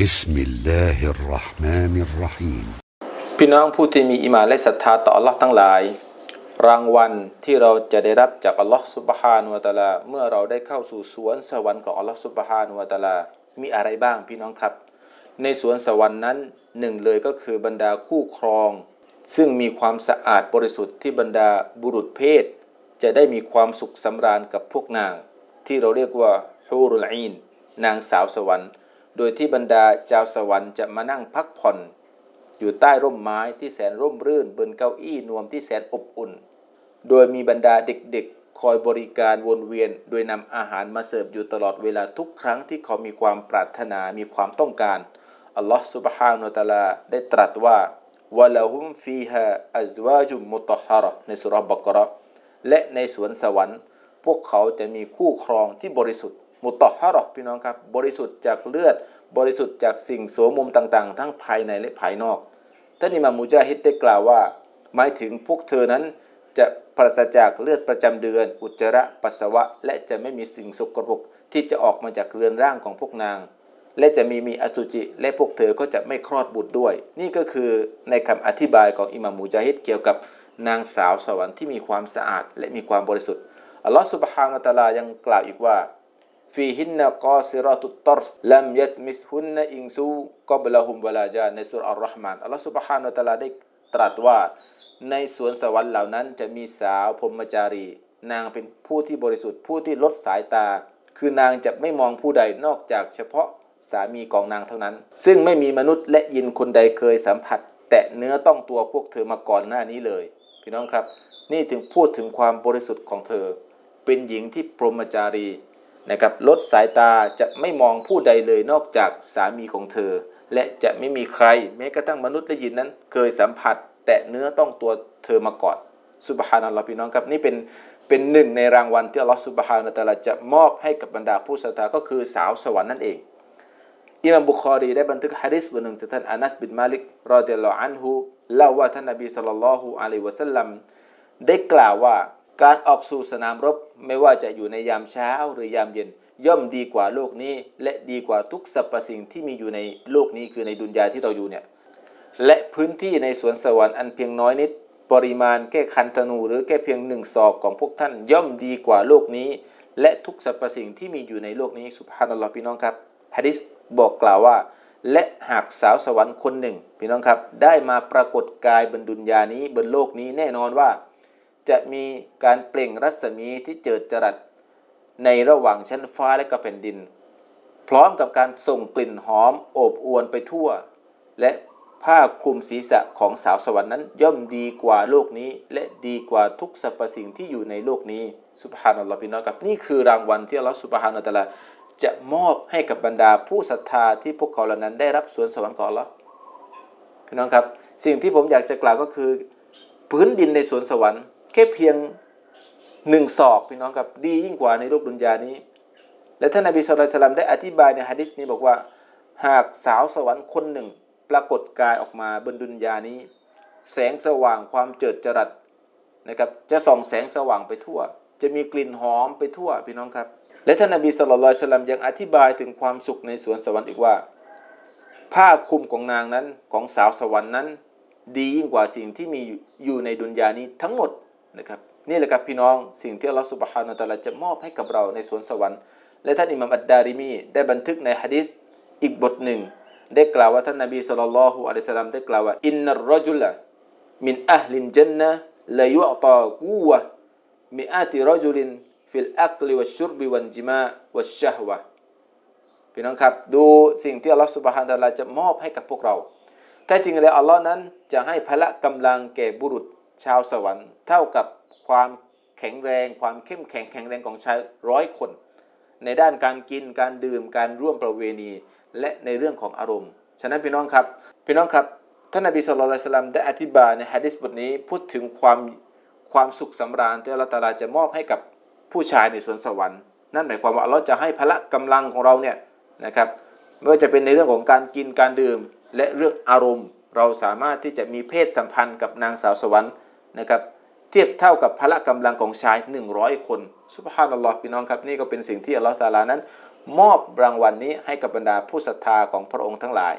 بسم الله الرحمن الرحيم พี่น้องผู้ที่มีอิมานและศรัทธาต่อ Allah ทั้งหลาย รางวัลที่เราจะได้รับจาก Allah สุบฮานุวะตะอาลา เมื่อเราได้เข้าสู่สวนสวรรค์ของ Allah สุบฮานุวะตะอาลา มีอะไรบ้างพี่น้องครับ ในสวนสวรรค์นั้นหนึ่งเลยก็คือบรรดาคู่ครอง ซึ่งมีความสะอาดบริสุทธิ์ที่บรรดาบุรุษเพศ จะได้มีความสุขสำราญกับพวกนาง ที่เราเรียกว่าฮูรุลอีนนางสาวสวรรค์ โดยที่บรรดาชาวสวรรค์จะมานั่งพักผ่อน อยู่ใต้ร่มไม้ที่แสนร่มรื่นบนเก้าอี้นวมที่แสนอบอุ่น โดยมีบรรดาเด็กๆ คอยบริการวนเวียน โดยนำอาหารมาเสิร์ฟอยู่ตลอดเวลาทุกครั้งที่เขามีความปรารถนามีความต้องการอัลลอฮฺสุบฮานุตะลาได้ตรัสว่าวะลาฮุมฟีฮาอัจวาจุมมุตฮาระในสุรบักระและในสวนสวรรค์ พวกเขาจะมีคู่ครองที่บริสุทธิ์ มุตอฮาระพี่น้องครับ บริสุทธิ์จากเลือด บริสุทธิ์จากสิ่งโสมมต่างๆ ทั้งภายในและภายนอกท่านอิมามมุจาฮิดได้กล่าวว่า หมายถึงพวกเธอนั้นจะปราศจากเลือดประจำเดือน อุจจาระปัสสาวะ และจะไม่มีสิ่งสกปรกที่จะออกมาจากเรือนร่างของพวกนาง และจะมีมีอสุจิ และพวกเธอก็จะไม่คลอดบุตรด้วย นี่ก็คือในคำอธิบายของอิมามมุจาฮิดเกี่ยวกับนางสาวสวรรค์ที่มีความสะอาดและมีความบริสุทธิ์อัลลอฮฺสุบฮานะฮูวะตะอาลายังกล่าวอีกว่า ฟีฮินนกอซิรตุตตรฟลัมยัตมิสฮุนนอิงซูกอบละฮุมวลาจาในสุรอัลรอฮ์มานอัลลอฮฺสุบฮานะฮูวะตะลาได้ตรัสว่า ในสวนสวรรค์เหล่านั้นจะมีสาวพรหมจารี นางเป็นผู้ที่บริสุทธิ์ผู้ที่ลดสายตา คือนางจะไม่มองผู้ใดนอกจากเฉพาะสามีของนางเท่านั้น ซึ่งไม่มีมนุษย์และยินคนใดเคยสัมผัส แตะเนื้อต้องตัวพวกเธอมาก่อนหน้านี้เลย พี่น้องครับ นี่ถึงพูดถึงความบริสุทธิ์ของเธอ เป็นหญิงที่พรหมจารี นะครับลดสายตาจะไม่มองผู้ใดเลยนอกจากสามีของเธอ และจะไม่มีใครแม้กระทั่งมนุษย์และยินนั้น เคยสัมผัส แตะเนื้อต้องตัวเธอมาก่อนสุบฮานัลลอฮ์พี่น้องครับนี่เป็นเป็นหนึ่งในรางวัลที่อัลลอฮ์สุบฮานะตะลาจะมอบให้กับบรรดาผู้ศรัทธาก็คือสาวสวรรค์นั่นเองอิมามบุคอรีได้บันทึกฮะดิษบทหนึ่งจากท่านอานัสบินมาลิกรอเดลลอฮ์อันฮูเล่าว่าท่านนบีสัลลัลลอฮุอะลัยฮิวะสัลลัมได้กล่าวว่า การออกสู่สนามรบไม่ว่าจะอยู่ในยามเช้าหรือยามเย็น ย่อมดีกว่าโลกนี้ และดีกว่าทุกสรรพสิ่งที่มีอยู่ในโลกนี้คือในดุนยาที่เราอยู่เนี่ยและพื้นที่ในสวนสวรรค์อันเพียงน้อยนิด ปริมาณแค่คันธนูหรือแค่เพียงหนึ่งศอกของพวกท่านย่อมดีกว่าโลกนี้ และทุกสรรพสิ่งที่มีอยู่ในโลกนี้สุภานัลลอฮ์พี่น้องครับฮะดิษบอกกล่าวว่า และหากสาวสวรรค์คนหนึ่งพี่น้องครับ ได้มาปรากฏกายบนดุนยานี้บนโลกนี้แน่นอนว่า จะมีการเปล่งรัศมีที่เจิดจรัสในระหว่างชั้นฟ้าและกับแผ่นดิน พร้อมกับการส่งกลิ่นหอมโอบอวนไปทั่ว และผ้าคลุมศีรษะของสาวสวรรค์นั้น ย่อมดีกว่าโลกนี้ และดีกว่าทุกสรรพสิ่งที่อยู่ในโลกนี้สุบฮานัลลอฮ์พี่น้องครับนี่คือรางวัลที่อัลลอฮ์สุบฮานะฮูวะตะลาจะมอบให้กับบรรดาผู้ศรัทธาที่พวกเขาเหล่านั้นได้รับสวนสวรรค์ของอัลลอฮ์พี่น้องครับ สิ่งที่ผมอยากจะกล่าวก็คือ พื้นดินในสวนสวรรค์ แค่เพียงหนึ่งศอกพี่น้องครับดียิ่งกว่าในโลกดุนยานี้ และท่านนบีสุลต่านได้อธิบายในฮะดิษนี้บอกว่า หากสาวสวรรค์คนหนึ่ง ปรากฏกายออกมาบนดุนยานี้ แสงสว่างความเจิดจรัสนะครับจะส่องแสงสว่างไปทั่ว จะมีกลิ่นหอมไปทั่วพี่น้องครับ และท่านนบีสุลต่านยังอธิบายถึงความสุขในสวนสวรรค์อีกว่า ผ้าคลุมของนางนั้นของสาวสวรรค์นั้น ดียิ่งกว่าสิ่งที่มีอยู่ในดุนยานี้ทั้งหมด นะครับนี่แหละครับพี่น้องสิ่งที่อัลลอฮฺสุบฮานาอัลลอฮฺจะมอบให้กับเราในสวนสวรรค์ และท่านอิหม่ามอัดดาริมีได้บันทึกในฮะดิษอีกบทหนึ่ง ได้กล่าวว่าท่านนบีสุลต่านละฮุอะลัยฮิสสลามได้กล่าวว่าอินนัรรจุลมินอัลลินจันนะลายุอตากูวะมิอาติรจุลินฟิลอักลิวัชชุรบิวันจิมาวัชชะวะพี่น้องครับดูสิ่งที่อัลลอฮฺสุบฮานาอัลลอฮฺจะมอบให้กับพวกเราแท้จริงแล้วอัลลอฮ์นั้นจะให้พละกำลังแก่บุรุษ ชาวสวรรค์ เท่ากับความแข็งแรง ความเข้มแข็งแข็งแรงของชายร้อยคน ในด้านการกินการดื่มการร่วมประเวณี และในเรื่องของอารมณ์ ฉะนั้นพี่น้องครับ พี่น้องครับท่านนบีสุลต่านสลัมได้อธิบายในฮะดิษบทนี้พูดถึงความความสุขสำราญที่อัลลอฮฺตาลาจะมอบให้กับผู้ชายในสวนสวรรค์นั่นหมายความว่าอัลลอฮ์จะให้พละกำลังของเราเนี่ยนะครับไม่ว่าจะเป็นในเรื่องของการกินการดื่มและเรื่องอารมณ์ เราสามารถที่จะมีเพศสัมพันธ์กับนางสาวสวรรค์นะครับเทียบเท่ากับพละกำลังของชาย 100 คนสุภาพนัลลอฮ์พี่น้องครับนี่ก็เป็นสิ่งที่อัลลอฮฺตาลานั้น มอบรางวัลนี้ให้กับบรรดาผู้ศรัทธาของพระองค์ทั้งหลาย